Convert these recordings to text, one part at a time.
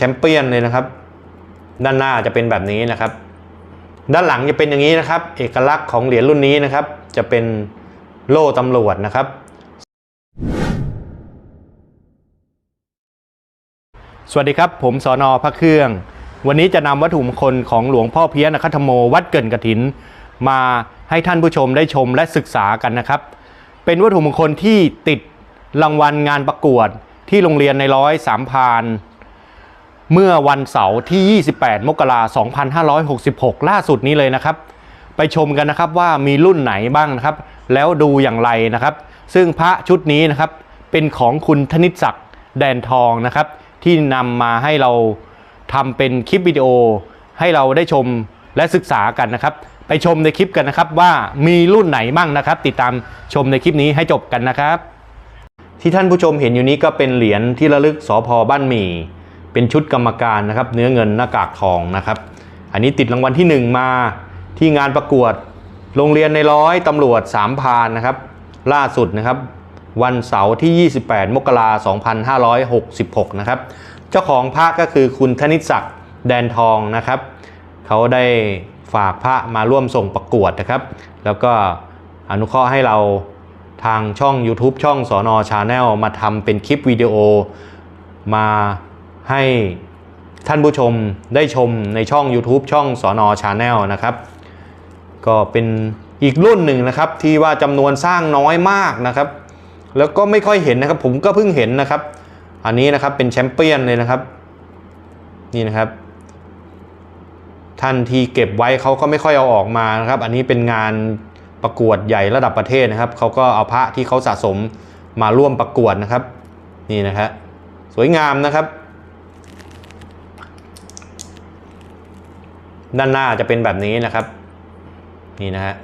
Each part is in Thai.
แชมเปี้ยนเลยนะครับ ด้านหน้าจะเป็นแบบนี้นะครับ ด้านหลังจะเป็นอย่างนี้นะครับ เอกลักษณ์ของเหรียญรุ่นนี้นะครับ จะเป็นโล่ตำรวจนะครับ สวัสดีครับ ผมสอนอพระเครื่อง วันนี้จะนำวัตถุมงคลของหลวงพ่อเพี้ยนคัตโมวัดเกินกระถิน มาให้ท่านผู้ชมได้ชมและศึกษากันนะครับ เป็นวัตถุมงคลที่ติดรางวัลงานประกวดที่โรงเรียนในร้อยสามพาน เมื่อวันเสาร์ที่ 28 มกราคม 2566 ล่าสุดนี้เลยนะครับ ไปชมกันนะครับว่ามีรุ่นไหนบ้างนะครับ แล้วดูอย่างไรนะครับ ซึ่งพระชุดนี้นะครับเป็นของคุณธนิตศักดิ์แดนทองนะครับ ที่นำมาให้เราทำเป็นคลิปวิดีโอ ให้เราได้ชมและศึกษากันนะครับ ไปชมในคลิปกันนะครับว่ามีรุ่นไหนบ้างนะครับ ติดตามชมในคลิปนี้ให้จบกันนะครับ ที่ท่านผู้ชมเห็นอยู่นี้ก็เป็นเหรียญที่ระลึกสอพอบ้านหมี่ เป็นชุดกรรมการนะครับ เนื้อเงินหน้ากากทองนะครับ อันนี้ติดรางวัลที่ 1 มาที่งานประกวดโรงเรียนในร้อยตำรวจสามพานนะครับ ล่าสุดนะครับ วันเสาร์ที่ 28 มกราคม2566 นะครับ เจ้าของพระก็คือคุณธนิศักดิ์แดนทองนะครับ เขาได้ฝากพระมาร่วมส่งประกวดนะครับ แล้วก็อนุเคราะห์ให้เราทางช่อง YouTube ช่องสอนอชาแนลมาทำเป็นคลิปวิดีโอมา ให้ท่านผู้ชมได้ชมในช่อง YouTube ช่องสอนอชาแนลนะครับ ก็เป็นอีกรุ่นหนึ่งนะครับ ที่ว่าจำนวนสร้างน้อยมากนะครับ แล้วก็ไม่ค่อยเห็นนะครับ ผมก็เพิ่งเห็นนะครับ อันนี้นะครับเป็นแชมเปี้ยนเลยนะครับ นี่นะครับ ท่านที่เก็บไว้เขาก็ไม่ค่อยเอาออกมานะครับ อันนี้เป็นงานประกวดใหญ่ระดับประเทศนะครับเขาก็เอาพระที่เขาสะสมมาร่วมประกวดนะครับ นี่นะครับสวยงามนะครับ ด้านหน้าจะเป็นแบบนี้นะครับ นี่นะฮะ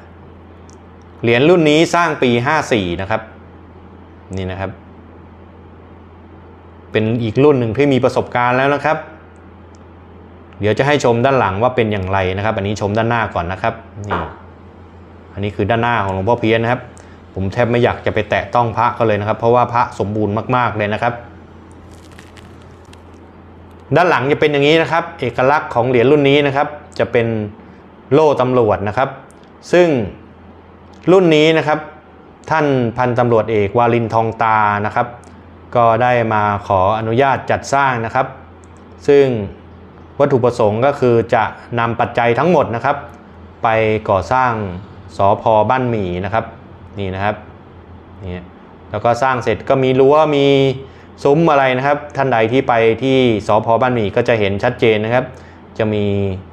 เหรียญรุ่นนี้สร้างปี 54 นะครับ นี่นะครับ เป็นอีกรุ่นหนึ่งที่มีประสบการณ์แล้วนะครับ เดี๋ยวจะให้ชมด้านหลังว่าเป็นอย่างไรนะครับ อันนี้ชมด้านหน้าก่อนนะครับนี่อันนี้คือด้านหน้าของหลวงพ่อเพี้ยนนะครับ ผมแทบไม่อยากจะไปแตะต้องพระก็เลยนะครับ เพราะว่าพระสมบูรณ์มากๆเลยนะครับ ด้านหลังจะเป็นอย่างนี้นะครับ เอกลักษณ์ของเหรียญรุ่นนี้นะครับ จะเป็นโล่ตำรวจนะครับ ซึ่งรุ่นนี้นะครับ ท่านพันตำรวจเอกวาลินทองตานะครับ ก็ได้มาขออนุญาตจัดสร้างนะครับ ซึ่งวัตถุประสงค์ก็คือจะนำปัจจัยทั้งหมดนะครับ ไปก่อสร้างสอพอบ้านหมี่นะครับ นี่นะครับนี่แล้วก็สร้างเสร็จก็มีรั้วมี ซุ้มอะไรนะครับ ท่านใดที่ไปที่สพบ้านหมี่ก็จะเห็นชัดเจนนะครับ จะมี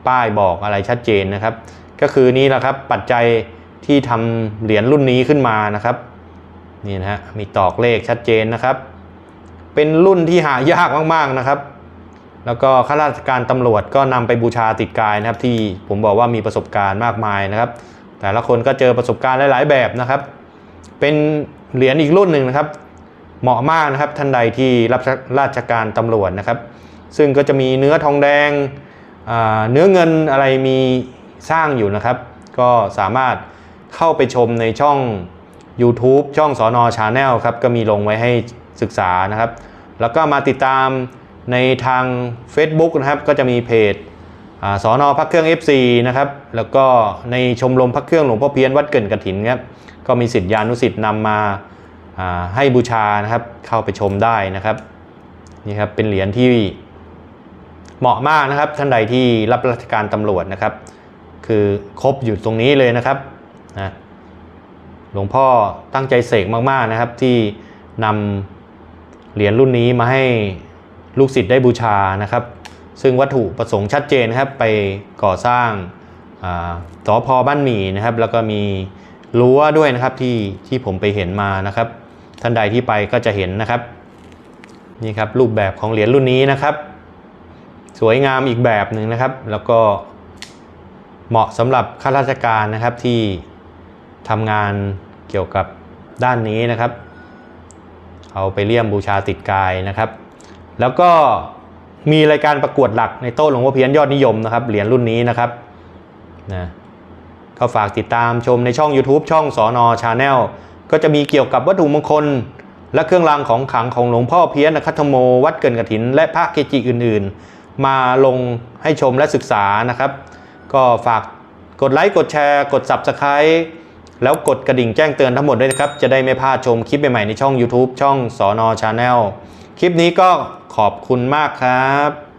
ป้ายบอกอะไรชัดเจนนะครับ ก็คือนี่แหละครับปัจจัยที่ทำเหรียญรุ่นนี้ขึ้นมานะครับนี่นะฮะมีตอกเลขชัดเจนนะครับ เป็นรุ่นที่หายากมากๆนะครับ แล้วก็ข้าราชการตำรวจก็นำไปบูชาติดกายนะครับ ที่ผมบอกว่ามีประสบการณ์มากมายนะครับ แต่ละคนก็เจอประสบการณ์หลาย ๆ แบบนะครับ เป็นเหรียญอีกรุ่นหนึ่งนะครับ เหมาะมากนะครับท่านใดที่รับราชการตำรวจนะครับ ซึ่งก็จะมีเนื้อทองแดงเนื้อเงินอะไรมีสร้างอยู่นะครับ ก็สามารถเข้าไปชมในช่อง YouTube ช่องสอนอชาแนลครับก็มีลงไว้ให้ศึกษานะครับ แล้วก็มาติดตามในทาง Facebook นะครับ ก็จะมีเพจอสอนอพักเครื่อง FC นะครับ แล้วก็ในชมรมพักเครื่องหลวงพ่อเพี้ยนวัดเกินกระถินครับ ก็มีสิทธิยานุสิทธิ์นำมา ให้บูชานะครับเข้าไปชมได้นะครับนี่ครับเป็นเหรียญที่เหมาะมากนะครับท่านใดที่รับราชการตำรวจนะครับ คือครบอยู่ตรงนี้เลยนะครับนะหลวงพ่อตั้งใจเสกมากๆนะครับ ที่นำเหรียญรุ่นนี้มาให้ลูกศิษย์ได้บูชานะครับ ซึ่งวัตถุประสงค์ชัดเจนครับไปก่อสร้างสอพอบ้านหมี่นะครับ แล้วก็มีรั้วด้วยนะครับที่ที่ผมไปเห็นมานะครับ ท่านใดที่ไปก็จะเห็นนะครับนี่ครับรูปแบบของเหรียญรุ่นนี้นะครับ สวยงามอีกแบบหนึ่งนะครับ แล้วก็เหมาะสำหรับข้าราชการนะครับที่ทำงานเกี่ยวกับด้านนี้นะครับ เอาไปเลี่ยมบูชาติดกายนะครับ แล้วก็มีรายการประกวดหลักในโต๊ะหลวงพ่อเพียนยอดนิยมนะครับเหรียญรุ่นนี้นะครับนะก็ฝากติดตามชมในช่อง YouTube ช่องสอนอชาแนล ก็จะมีเกี่ยวกับวัตถุมงคล และเครื่องรางของขลังของหลวงพ่อเพี้ยนคัตโม วัดเกินกระถิน และพระเกจิอื่นๆ มาลงให้ชมและศึกษานะครับ ก็ฝากกดไลค์กดแชร์ กด Subscribe แล้วกดกระดิ่งแจ้งเตือนทั้งหมดด้วยนะครับ จะได้ไม่พลาดชมคลิปใหม่ๆในช่อง YouTube ช่องสอนอชาแนลคลิปนี้ก็ขอบคุณมากครับ